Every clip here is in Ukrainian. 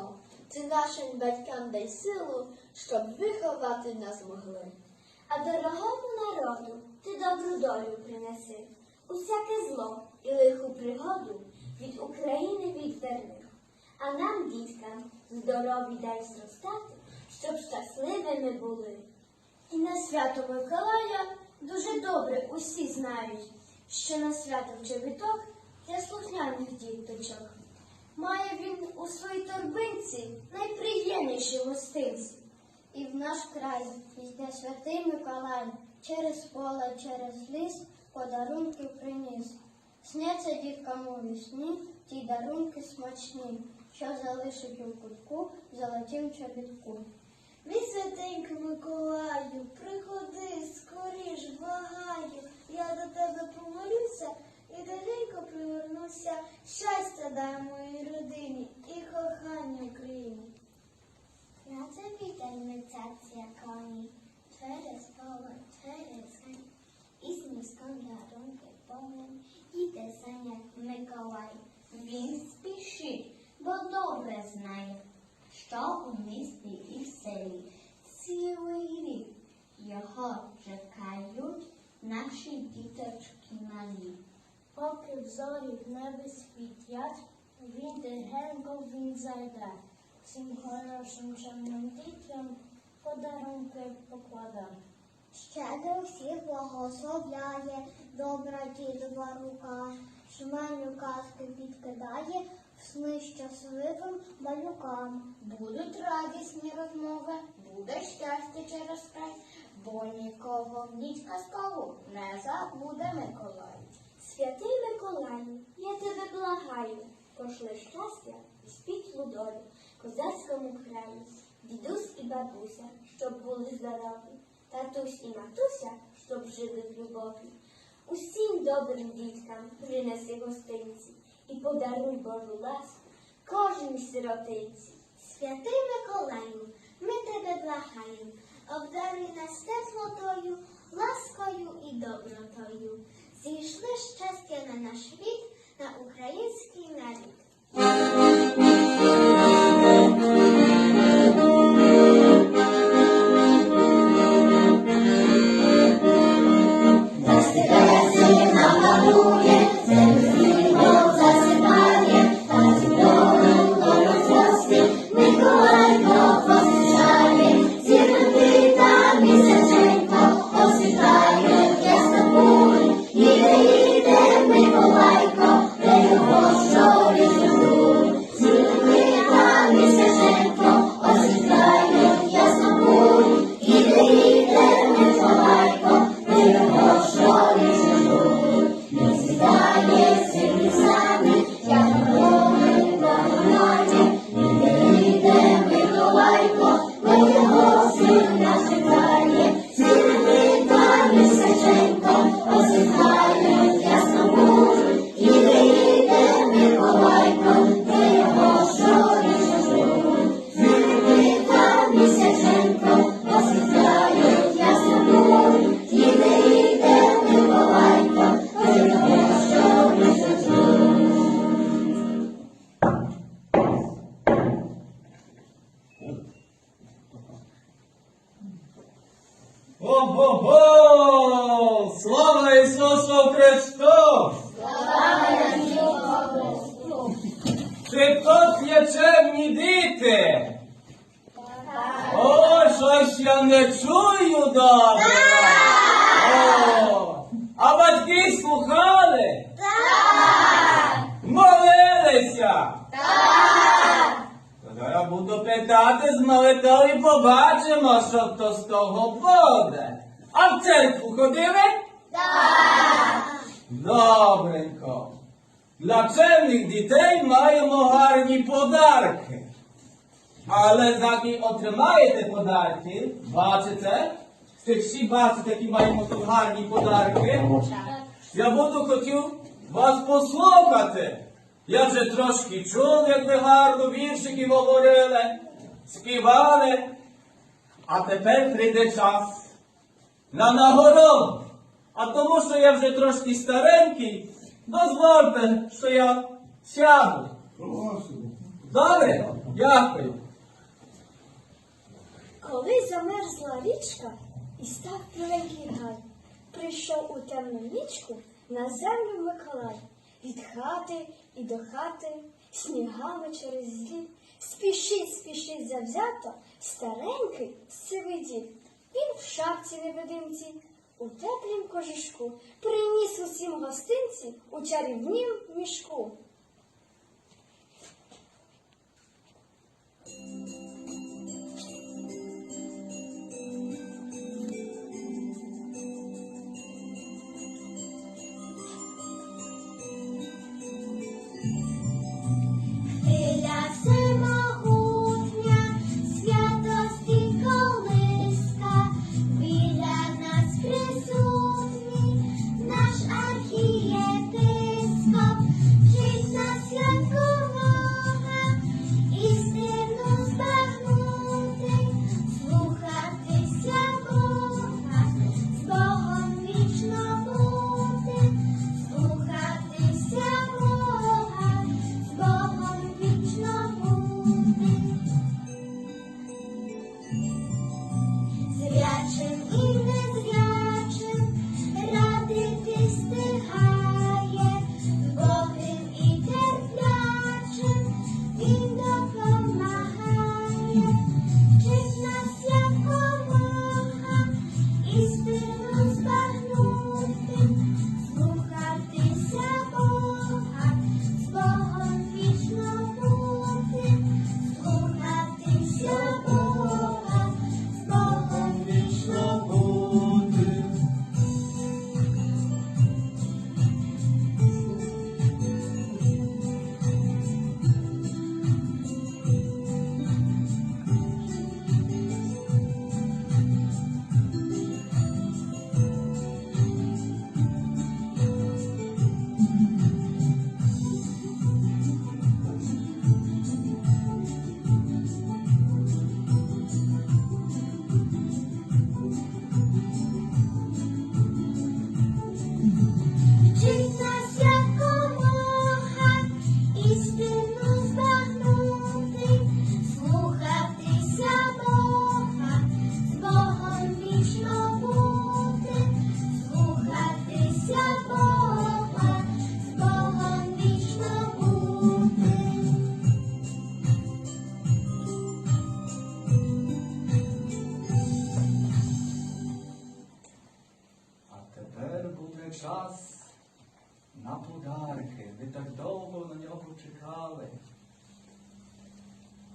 одно. Ти нашим батькам дай силу, щоб виховати нас могли. А дорогому народу ти добру долю принеси, усяке зло і лиху пригоду від України відверни. А нам, діткам, здорові дай зростати, щоб щасливими були. І на свято Миколая дуже добре усі знають, що на свято в для слухняних діточок. Має він у своїй торбинці найприємніші гостинці. І в наш край йде святий Миколай, через поле, через ліс подарунки приніс. Сняться діткам у вісні ті дарунки смачні, що залишить у кутку золотім чобітку. Мій святенько Миколаю, приходи, скоріш, благаю, я до тебе помолюся і далеко привернуся. Щастя дай моїй родині і кохання Україні. На це вітер царця коні, через поле, через гань, і з міском дарунки повним, іде саняк Миколай. Він спішить, бо добре знає, що у місті і в селі цілий рік його чекають наші діточки малі. Поки зорі в небі світять, він тихенько він зайде. Всім хорошим чемним дітям подарунки покладе. Щедро всіх благословляє, добра дідова рука, шменю казки підкидає, в сни щасливим малюкам. Будуть радісні розмови, буде щастя через край, бо нікого в ніч казкову не забуде Миколай. Святий Миколаю, я тебе благаю, пошли щастя і світлу долю козацькому краю, дідусь і бабуся, щоб були здорові, татусь і матуся, щоб жили в любові. Усім добрим діткам принеси гостинці і подаруй Божу ласку кожній сиротинці. Святий Миколаю, ми тебе благаємо, обдаруй нас теплотою, ласкою і добротою. Зійшли щастя на наш світ, на український нарід. Слухали? Молилися? Зараз буду питати з молитви і побачимо, що то з того буде. А в церкву ходили? Так. Добренько. Для чемних дітей маємо гарні подарки. Але заки отримаєте подарки, бачите? Всі бачите, які маємо тут гарні подарки. Я буду хотів вас послухати. Я вже трошки чув, як ви гарно віршики говорили, співали. А тепер прийде час на нагороду. А тому, що я вже трошки старенький, дозвольте, що я Сяду. Добре? Дякую. Коли замерзла річка і став біленький гай, прийшов у темну нічку на землю Миколай. Від хати і до хати, снігами через зліт, спішить, спішить завзято, старенький сивий дід. Він в шапці невидимці, у теплім кожушку, приніс усім гостинці у чарівнім мішку.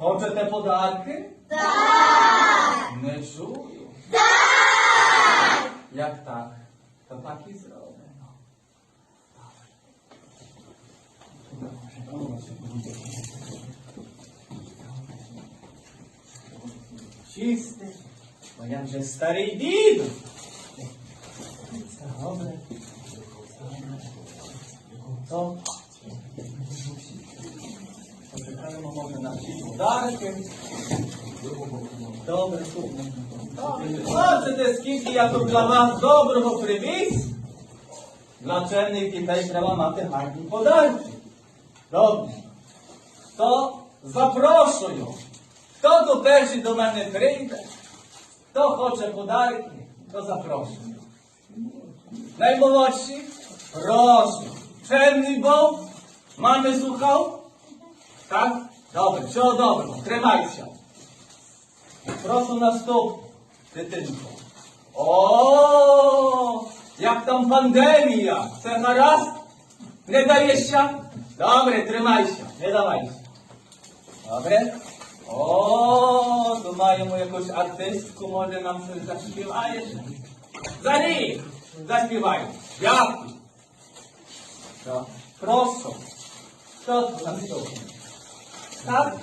Хочете подарки? Так! Не чую. Так! Як так? То так і зробимо. Чисте, бо я вже старий дід. Це добре. То почекаємо, може, на всі подарки. Добре, супер. Бачите, скільки я тут для вас доброго привіз? Для чемних дітей треба мати гарні подарки. Добре. То запрошую. Хто до перший до мене прийде, хто хоче подарки, то запрошую. Наймолодші, прошу. Чемний Бог, мами слухав? Так? Добре, всього доброго, тримайся. Прошу наступ, дитинко. О, як там пандемія, це гаразд? Не даєшся? Добре, тримайся, не давайся. Добре? О, то маємо якусь артистку, може нам щось заспіваєш? Зарі, заспівай. Дякую. Прошу. Хто тут Так?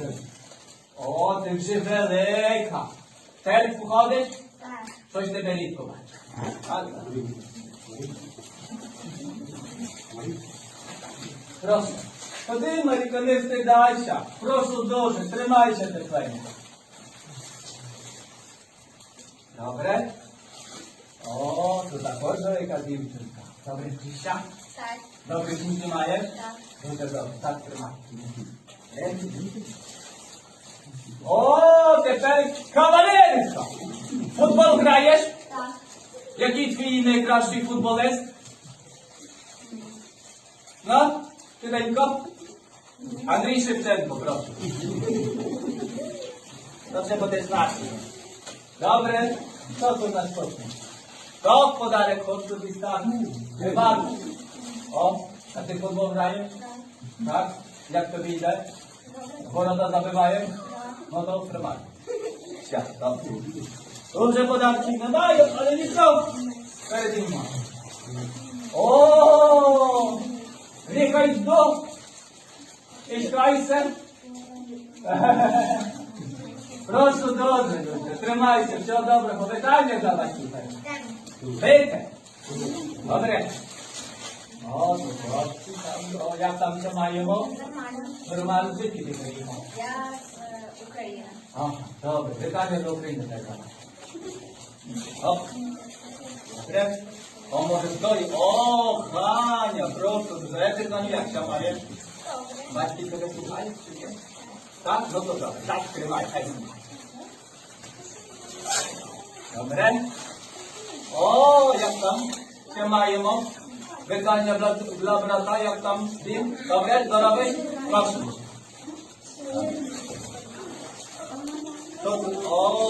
О, ти вже велика. В церкву ходиш? Так. Щось тебе лікувати. Прошу. Ходи, Маріка, не встидайся. Прошу дуже, тримайся тепленько. Добре? О, то також велика дівчинка. Добре, тища. Так. Добре, книжки маєш? Дуже добре, так тримай. O, teper kawalerka! Futbol grajesz? Tak. Jaki twój najkrajszy futbol jest? No, tyleńko? Andrzej Szewczenko, proszę. Dobrze, bo to jest nasz. Znaczy. Dobre, co tu nas pocznie? To podarek chłopców i stanów. Wywarł. O, a ty futbol grajesz? Tak. tak? Jak to idę? Woroda zabywają? No to prowadź. Świat, dobrze. Duże podatki nadają, ale nie są. Перед ним. О! Ріхай до. Ішкайся. Прошу добре, дуже. Тримайся, все добре. Повітання дала тепер. Вийте. Добре. О, хлопці там. О, як там що маємо? Нормально. Нормально звідки ти приїхав? Я з е, України. Ага, добре. Питання до України така. Оп. Добре. О, може стоїть. О, Ханя, просто дуже. Я ти Таню, як ще маєш? Батьки тебе слухають чи ні? Так, Питання для, брата, як там він? Добре, здоровий? Прошу. Тут, о,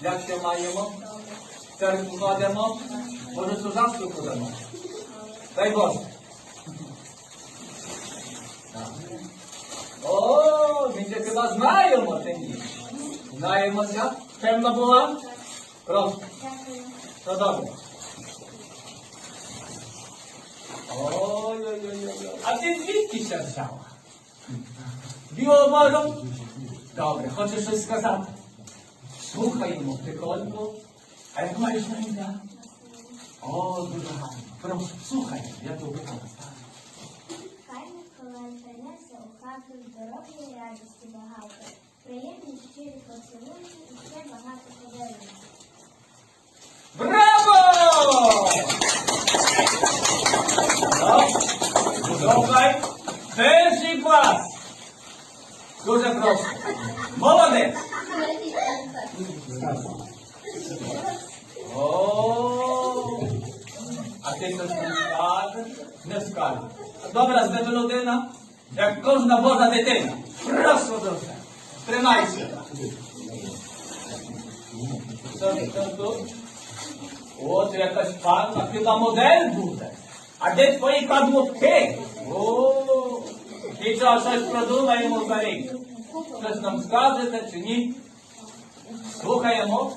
як ще маємо? Церкву кладемо, може служанську кладемо. Дай Боже. О, ми ще хіба знаємо це ні. Знаємося. Темна була? Просто. То добре. А ти звідки ще взяла? Білого Добре, хочеш щось сказати? Слухаємо, тихонько. А як маєш на ім'я? О, дуже гарно. Прошу, слухай, я тобі розкажу. Хай Миколай принесе у хату здоров'я і радості багато. Приємні щирі поцілунки і ще багато подарунків. Браво! Слухай, перший клас. Дуже просто. Молодець. О, а ти щось не скажеш? Не скажеш. Добра з тебе людина, як кожна божа дитина. Прошу дуже. Тримайся. Що що тут? От якась панна, хіба модель буде. А де твої каблуки? О, і що, щось продумаємо рік. Щось нам скажете чи ні? Слухаємо.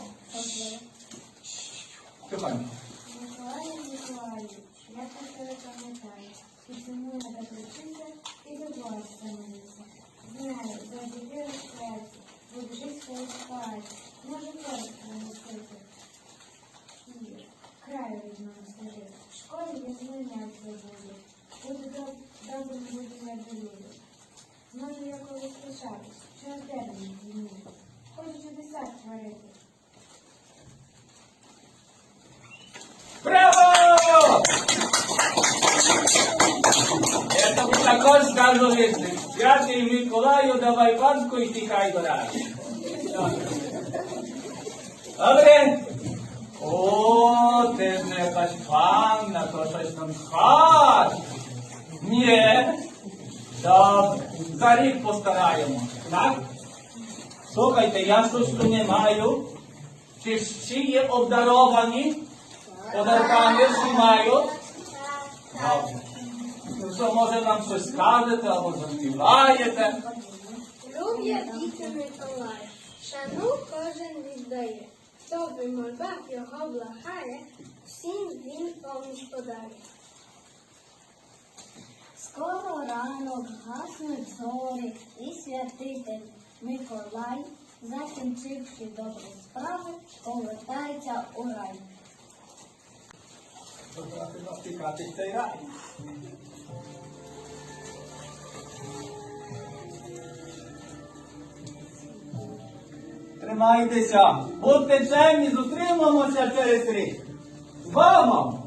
Миколаївич, я тебе пам'ятаю. І ціную на вчиться, і. Знаю, завжди в серці. Може, користь не краю від мене скажи. Школі я змінять забуду. Буду доб- добрим людям я долюблю. Може, я колись лишатись, що на термін зміню. Хочу чудеса творити. Браво! Я тобі також скажу віршик. Святий Миколаю, давай банку і тікай до ради. Добре? О, ти ж не якась панна, то щось нам скаже. Ні. Добре. За рік постараємося, так? Слухайте, я щось тут не маю. Чи всі є обдаровані? Подарками всі мають? Добре. Ну що, може нам щось скажете або заспіваєте? Люб'я діти Миколая, шану кожен віддає. В мольбах його благає, всім він поміч подає. Скоро ранок гаснуть зорі і святитель Миколай, закінчивши добрі справи, повертається у рай. Тікати цей рай. Тримайтеся, будьте чемні, зустрінемося через рік. З Богом!